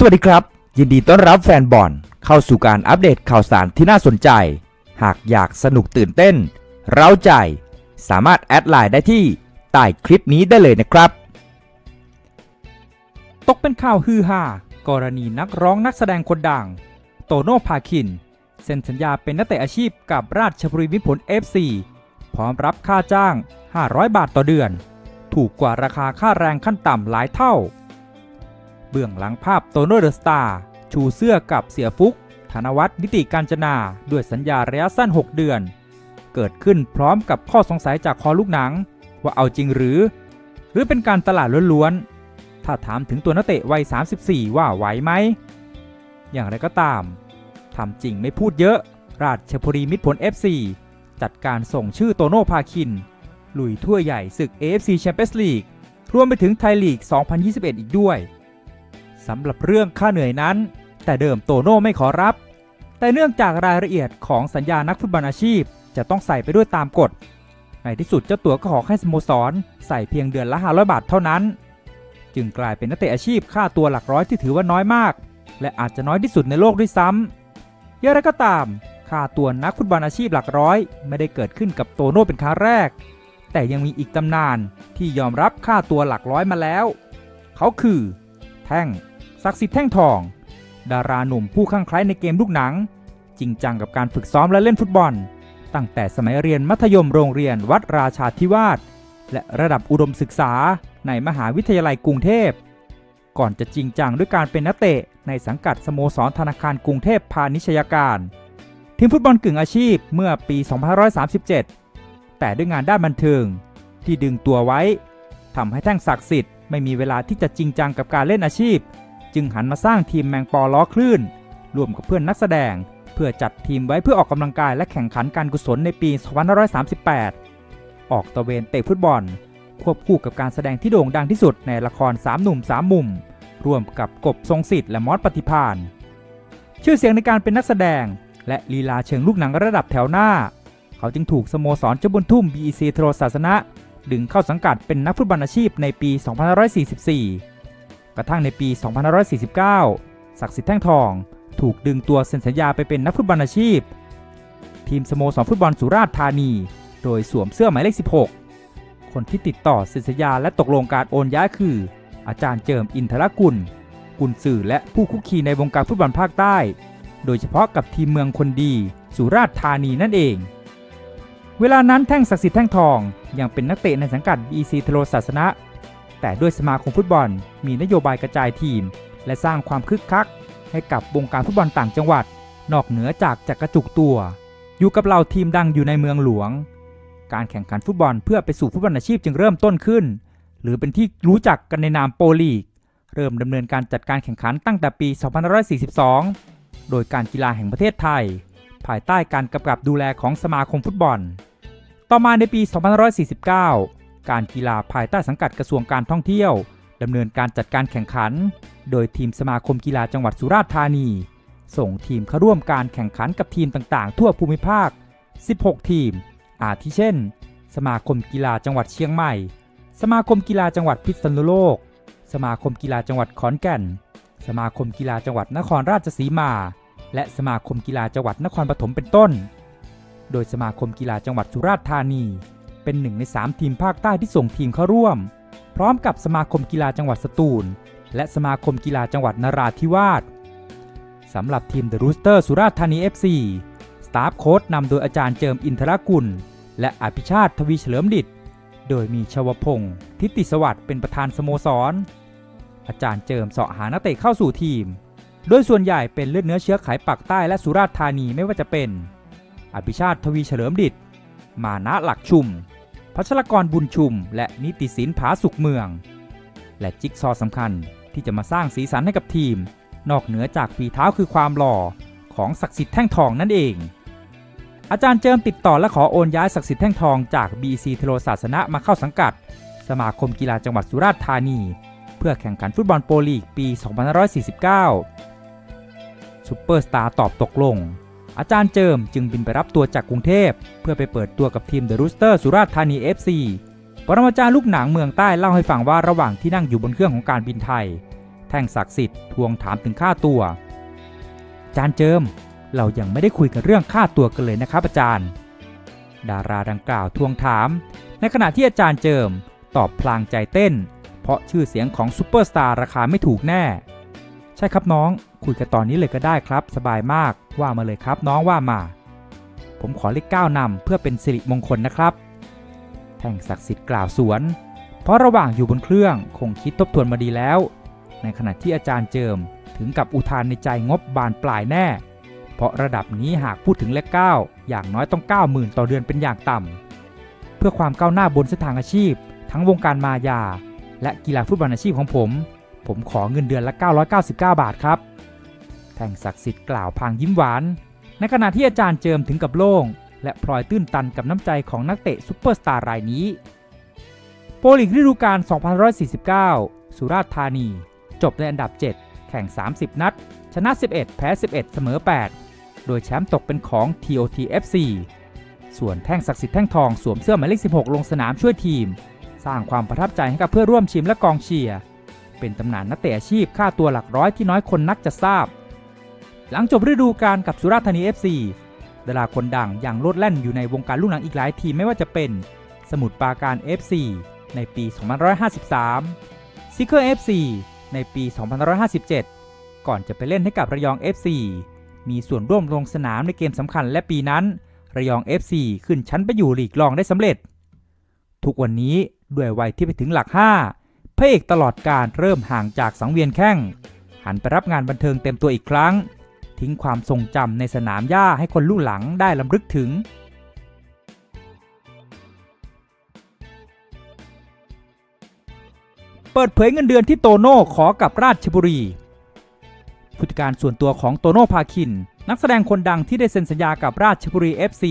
สวัสดีครับ ยินดีต้อนรับแฟนบอลเข้าสู่การอัปเดตข่าวสารที่น่าสนใจ หากอยากสนุกตื่นเต้น เร้าใจ สามารถแอดไลน์ได้ที่ใต้คลิปนี้ได้เลยนะครับ ตกเป็นข่าวฮือฮากรณีนักร้องนักแสดงคนดัง โตโน่พาคิน เซ็นสัญญาเป็นนักเตะอาชีพกับราชบุรีมิผล FC พร้อมรับค่าจ้าง 500 บาทต่อเดือน ถูกกว่าราคาค่าแรงขั้นต่ำหลายเท่า เบื้องหลังภาพโตโน่เดอะสตาร์ชูเสื้อกับเสียฟุก ธนวัฒน์นิติการจนา ด้วยสัญญาระยะสั้น 6 เดือน เกิดขึ้นพร้อมกับข้อสงสัยจากคอลูกหนัง ว่าเอาจริงหรือ หรือเป็นการตลาดล้วนๆ ถ้าถามถึงตัวนักเตะวัย 34 ว่าไหวไหม อย่างไรก็ตามทำจริงไม่พูดเยอะ ราชบุรีมิตรผล FC จัดการส่งชื่อโตโน่พาคิน ลุยถ้วใหญ่ศึก AFC Champions League รวมไปถึงไทยลีก 2021 อีกด้วย สำหรับเรื่องค่าเหนื่อยนั้น แต่เดิมโตโน่ไม่ขอรับ แต่เนื่องจากรายละเอียดของสัญญานักฟุตบอลอาชีพ จะต้องใส่ไปด้วยตามกฎ ในที่สุดเจ้าตัวก็ขอให้สโมสร ใส่เพียงเดือนละ500บาทเท่านั้น จึงกลายเป็นนักเตะอาชีพค่าตัวหลักร้อยที่ถือว่าน้อยมาก และอาจจะน้อยที่สุดในโลกด้วยซ้ำอย่างไรก็ตามค่าตัวนักฟุตบอลอาชีพหลักร้อย ไม่ได้เกิดขึ้นกับโตโน่เป็นครั้งแรก แต่ยังมีอีกตำนานที่ยอมรับค่าตัวหลักร้อยมาแล้ว เขาคือ แท่ง ศักดิ์สิทธิ์แท่งทอง ดาราหนุ่มผู้ข้างไคล้ในเกมลูกหนัง จริงจังกับการฝึกซ้อมและเล่นฟุตบอล ตั้งแต่สมัยเรียนมัธยมโรงเรียนวัดราชาธิวาสและระดับอุดมศึกษาในมหาวิทยาลัยกรุงเทพ ก่อนจะจริงจังด้วยการเป็นนักเตะในสังกัดสโมสรธนาคารกรุงเทพพาณิชยการ ทีมฟุตบอลกึ่งอาชีพเมื่อปี 2537 แต่ด้วยงานด้านบันเทิงที่ดึงตัวไว้ทำให้แท่งศักดิ์สิทธิ์ไม่มีเวลาที่จะจริงจังกับการเล่นอาชีพ จึงหันมาสร้างทีมแมงปอล้อคลื่นร่วมกับเพื่อนนักแสดง เพื่อจัดทีมไว้เพื่อออกกำลังกายและแข่งขันการกุศลในปี 2538 ออกตะเวนเตะฟุตบอล ควบคู่กับการแสดงที่โด่งดังที่สุดในละคร 3 หนุ่ม 3 มุม ร่วมกับกบทรงสิทธิ์และมอสปฏิพานชื่อเสียงในการเป็นนักแสดง และลีลาเชิงลูกหนังระดับแถวหน้า เขาจึงถูกสโมสรเจ้าบุญทุ่ม BEC โทรศาสนะ ดึงเข้าสังกัดเป็นนักฟุตบอลอาชีพในปี 2544 กระทั่งในปี 2549 ศักดิ์สิทธิ์แท่งทอง ถูกดึงตัวเซ็นสัญญาไปเป็นนักฟุตบอลอาชีพ ทีมสโมสรฟุตบอลสุราษฎร์ธานี โดยสวมเสื้อหมายเลข 16 คนที่ติดต่อเซ็นสัญญาและตกลงการโอนย้ายคือ อาจารย์เจิมอินทรกุล กุลสื่อและผู้คุกคีในวงการฟุตบอลภาคใต้ โดยเฉพาะกับทีมเมืองคนดี สุราษฎร์ธานีนั่นเองเวลานั้นแท่งศักดิ์สิทธิ์แท่งทองยังเป็นนักเตะในสังกัด BC ทโลศาสนะ แต่ด้วยสมาคมฟุตบอล มีนโยบายกระจายทีม และสร้างความคึกคัก ให้กับวงการฟุตบอลต่างจังหวัด นอกเหนือจากจักระจุกตัว อยู่กับเราทีมดังอยู่ในเมืองหลวง การแข่งขันฟุตบอลเพื่อไปสู่ฟุตบอลอาชีพจึงเริ่มต้นขึ้น หรือเป็นที่รู้จักกันในนามโปลีก เริ่มดำเนินการจัดการแข่งขันตั้งแต่ปี 2542 โดยการกีฬาแห่งประเทศไทย ภายใต้การกำกับดูแลของสมาคมฟุตบอล ต่อมาในปี 2549 การกีฬาภายใต้สังกัดกระทรวงการท่องเที่ยวดำเนินการจัดการแข่งขัน โดยทีมสมาคมกีฬาจังหวัดสุราษฎร์ธานี ส่งทีมเข้าร่วมการแข่งขันกับทีมต่างๆ ทั่วภูมิภาค 16 ทีม อาทิเช่น สมาคมกีฬาจังหวัดเชียงใหม่ สมาคมกีฬาจังหวัดพิษณุโลก สมาคมกีฬาจังหวัดขอนแก่น สมาคมกีฬาจังหวัดนครราชสีมา และสมาคมกีฬาจังหวัดนครปฐมเป็นต้น โดยสมาคมกีฬาจังหวัดสุราษฎร์ธานี เป็นหนึ่งใน 3 ทีมภาคใต้ที่ส่งทีมเข้าร่วม พร้อมกับสมาคมกีฬาจังหวัดสตูล และสมาคมกีฬาจังหวัดนราธิวาสสำหรับทีมเดอะรูสเตอร์สุราษฎร์ธานี FC สตาฟโค้ชนำโดยอาจารย์เจิมอินทรกุล และอภิชาติทวีเฉลิมดิตโดยมีชวพงศ์ทิติสวัสดิ์เป็นประธานสโมสร อาจารย์เจิมเสาะหานักเตะเข้าสู่ทีม โดยส่วนใหญ่เป็นเลือดเนื้อเชื้อไขปักใต้และสุราษฎร์ธานีไม่ว่าจะเป็น อภิชาติทวีเฉลิมดิต มานะหลักชุม พัชรกรบุญชุม และนิติศิลป์ผาสุขเมือง และจิ๊กซอสำคัญที่จะมาสร้างสีสันให้กับทีม นอกเหนือจากฝีเท้าคือความหล่อของศักดิ์สิทธิ์แท่งทองนั่นเอง อาจารย์เจิมติดต่อและขอโอนย้ายศักดิ์สิทธิ์แท่งทองจาก BC เทโลศาสนะมาเข้าสังกัด สมาคมกีฬาจังหวัดสุราษฎร์ธานี เพื่อแข่งขันฟุตบอลโปรลีกปี 2549ซูเปอร์สตาร์ตอบตกลง อาจารย์เจิมจึงบินไปรับตัวจากกรุงเทพ เพื่อไปเปิดตัวกับทีมเดอะรูสเตอร์สุราษฎร์ธานี FC ปรมาจารย์ลูกหนังเมืองใต้เล่าให้ฟังว่าระหว่างที่นั่งอยู่บนเครื่องของการบินไทย แท่งศักดิ์สิทธิ์ทวงถามถึงค่าตัว อาจารย์เจิม เรายังไม่ได้คุยกันเรื่องค่าตัวกันเลยนะครับอาจารย์ ดาราดังกล่าวทวงถาม ในขณะที่อาจารย์เจิม ตอบพลางใจเต้น เพราะชื่อเสียงของซูเปอร์สตาร์ราคาไม่ถูกแน่ ใช่ครับน้อง คุยกันตอนนี้เลยก็ได้ครับ สบายมากว่ามาเลยครับน้องว่ามา ผมขอเลขเก้านำเพื่อเป็นสิริมงคลนะครับ แท่งศักดิ์สิทธิ์กล่าวสวน เพราะระหว่างอยู่บนเครื่องคงคิดทบทวนมาดีแล้ว ในขณะที่อาจารย์เจิมถึงกับอุทานในใจงบบานปลายแน่ เพราะระดับนี้หากพูดถึงเลข9อย่างน้อยต้อง 90,000 ต่อเดือนเป็นอย่างต่ำเพื่อความก้าวหน้าบนเส้นทางอาชีพ ทั้งวงการมายา และกีฬาฟุตบอลอาชีพของผม ผมขอเงินเดือนละ 999 บาทครับแท่งศักดิ์สิทธิ์กล่าวพางยิ้มหวาน ในขณะที่อาจารย์เจิมถึงกับโล่ง และพลอยตื้นตันกับน้ำใจของนักเตะซุปเปอร์สตาร์รายนี้ โปรลีกฤดูกาล2549 สุราษฎร์ธานี จบในอันดับ 7 แข่ง 30 นัด ชนะ 11 แพ้ 11 เสมอ 8 โดยแชมป์ตกเป็นของ TOT FC ส่วนแท่งศักดิ์สิทธิ์แท่งทองสวมเสื้อหมายเลข 16 ลงสนามช่วยทีม สร้างความประทับใจให้กับเพื่อร่วมทีมและกองเชียร์ เป็นตำนานนักเตะอาชีพค่าตัวหลักร้อยที่น้อยคนนักจะทราบ หลังจบฤดูกาลกับสุราษฎร์ธานี FC ดาราคนดังอย่างโลดแล่นอยู่ในวงการลูกหนังอีกหลายทีมไม่ว่าจะเป็น สมุทรปราการ FC ในปี 2553 ซิกเกอร์ FC ในปี 2557 ก่อนจะไปเล่นให้กับระยอง FC มีส่วนร่วมลงสนามในเกมสำคัญและปีนั้น ระยอง FC ขึ้นชั้นไปอยู่ลีกรองได้สำเร็จ ทุกวันนี้ด้วยวัยที่ไปถึงหลัก 5 พระเอกตลอดการเริ่มห่างจากสังเวียนแข้ง หันไปรับงานบันเทิงเต็มตัวอีกครั้ง ทิ้งความทรงจำในสนามหญ้าให้คนรุ่หลังได้ลำลึกถึงเปิดเผยเงินเดือนที่โตโน่ขอกับราชบุรี ผู้จัดการส่วนตัวของโตโน่พาคิน นักแสดงคนดังที่ได้เซ็นสัญญากับราชบุรี FC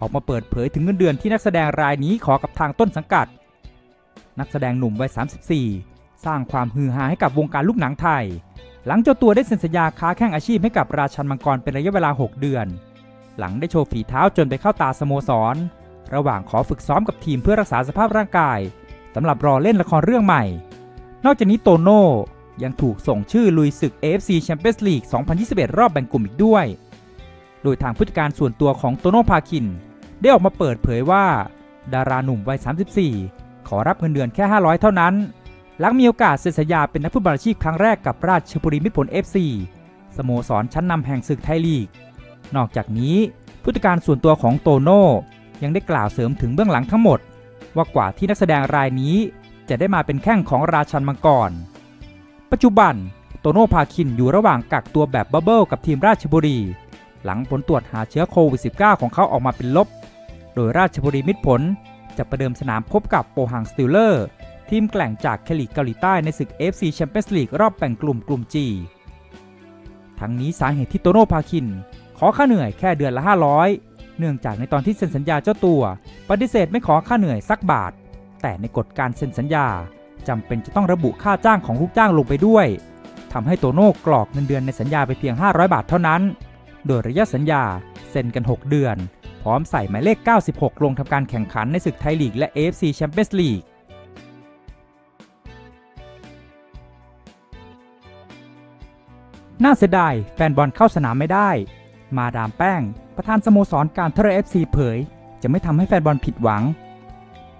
ออกมาเปิดเผยถึงเงินเดือนที่นักแสดงรายนี้ขอกับทางต้นสังกัด นักแสดงหนุ่มวัย 34 สร้างความฮือฮาให้กับวงการลูกหนังไทย หลังเจ้าตัวได้เซ็นสัญญาค้าแข่งอาชีพให้กับราชันมังกรเป็นระยะเวลา 6 เดือน หลังได้โชว์ฝีเท้าจนไปเข้าตาสโมสร ระหว่างขอฝึกซ้อมกับทีมเพื่อรักษาสภาพร่างกายสำหรับรอเล่นละครเรื่องใหม่ นอกจากนี้โตโน่ยังถูกส่งชื่อลุยศึก AFC Champions League 2021 รอบแบ่งกลุ่มอีกด้วย โดยทางผู้จัดการส่วนตัวของโตโน่พาคิน ได้ออกมาเปิดเผยว่า ดาราหนุ่มวัย 34 ขอรับเงินเดือนแค่ 500 เท่านั้น หลังมีโอกาสเซ็นสัญญาเป็นนักฟุตบอลอาชีพครั้งแรกกับราชบุรีมิตรผล FC สโมสรชั้นนำแห่งศึกไทยลีก นอกจากนี้ผู้จัดการส่วนตัวของโตโน่ ยังได้กล่าวเสริมถึงเบื้องหลังทั้งหมด ว่ากว่าที่นักแสดงรายนี้จะได้มาเป็นแข้งของราชันมังกร ปัจจุบันโตโน่พาคินอยู่ระหว่างกักตัวแบบบับเบิลกับทีมราชบุรี หลังผลตรวจหาเชื้อโควิด -19 ของเขาออกมาเป็นลบ โดยราชบุรีมิตรผล จะประเดิมสนามพบกับโปฮังสติลเลอร์ ทีมแกล่งจากเคลิกเกาหลีใต้ในศึก FC Champions League รอบแบ่งกลุ่มกลุ่ม G ทั้งนี้สาเหตุที่โตโน่พาคิน ขอค่าเหนื่อยแค่เดือนละ 500 เนื่องจากในตอนที่เซ็นสัญญาเจ้าตัว ปฏิเสธไม่ขอค่าเหนื่อยสักบาท แต่ในกฎการเซ็นสัญญาจำเป็นจะต้องระบุค่าจ้างของลูกจ้างลงไปด้วยทำให้โตโน่กรอกเงินเดือนในสัญญาไปเพียง 500 บาทเท่านั้น โดยระยะสัญญาเซ็นกัน 6 เดือน พร้อมใส่หมายเลข 96 ลงทำการแข่งขันในศึกไทยลีกและ AFC Champions League น่าเสียดายแฟนบอลเข้าสนามไม่ได้ มาดามแป้ง ประธานสโมสรการเทเรเอฟซีเผย จะไม่ทำให้แฟนบอลผิดหวัง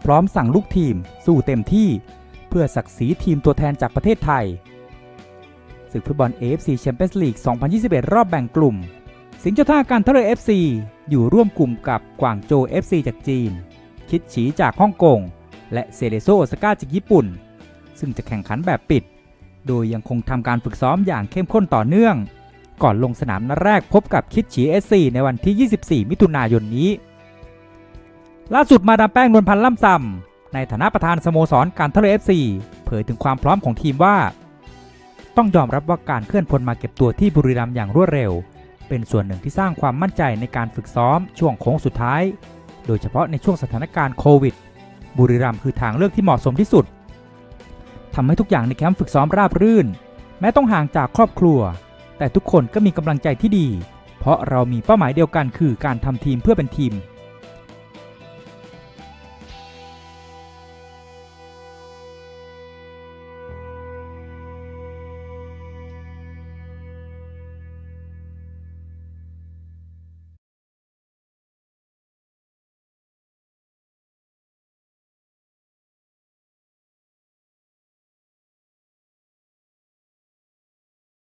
พร้อมสั่งลูกทีม สู้เต็มที่ เพื่อศักดิ์ศรีทีมตัวแทนจากประเทศไทยศึกฟุตบอล AFC Champions League 2021 รอบแบ่งกลุ่ม สิงห์เจ้าท่าการเทเรเอฟซี อยู่ร่วมกลุ่มกับกวางโจ FC จากจีน คิดฉีจากฮ่องกง และเซเลโซโอซาก้าจากญี่ปุ่น ซึ่งจะแข่งขันแบบปิด โดยยังคงทำการฝึกซ้อมอย่างเข้มข้นต่อเนื่อง ก่อนลงสนามนัดแรกพบกับคิดฉี SC ในวันที่ 24 มิถุนายนนี้ ล่าสุดมาดามแป้งนวลพันธ์ล่ำซำในฐานะประธานสโมสรการทะเล FC เผยถึงความพร้อมของทีมว่า ต้องยอมรับว่าการเคลื่อนพลมาเก็บตัวที่บุรีรัมย์อย่างรวดเร็ว เป็นส่วนหนึ่งที่สร้างความมั่นใจในการฝึกซ้อมช่วงโค้งสุดท้าย โดยเฉพาะในช่วงสถานการณ์โควิด บุรีรัมย์คือทางเลือกที่เหมาะสมที่สุดทำให้ทุกอย่างในแคมป์ฝึกซ้อมราบรื่น แม้ต้องห่างจากครอบครัว แต่ทุกคนก็มีกำลังใจที่ดี เพราะเรามีเป้าหมายเดียวกันคือการทำทีมเพื่อเป็นทีม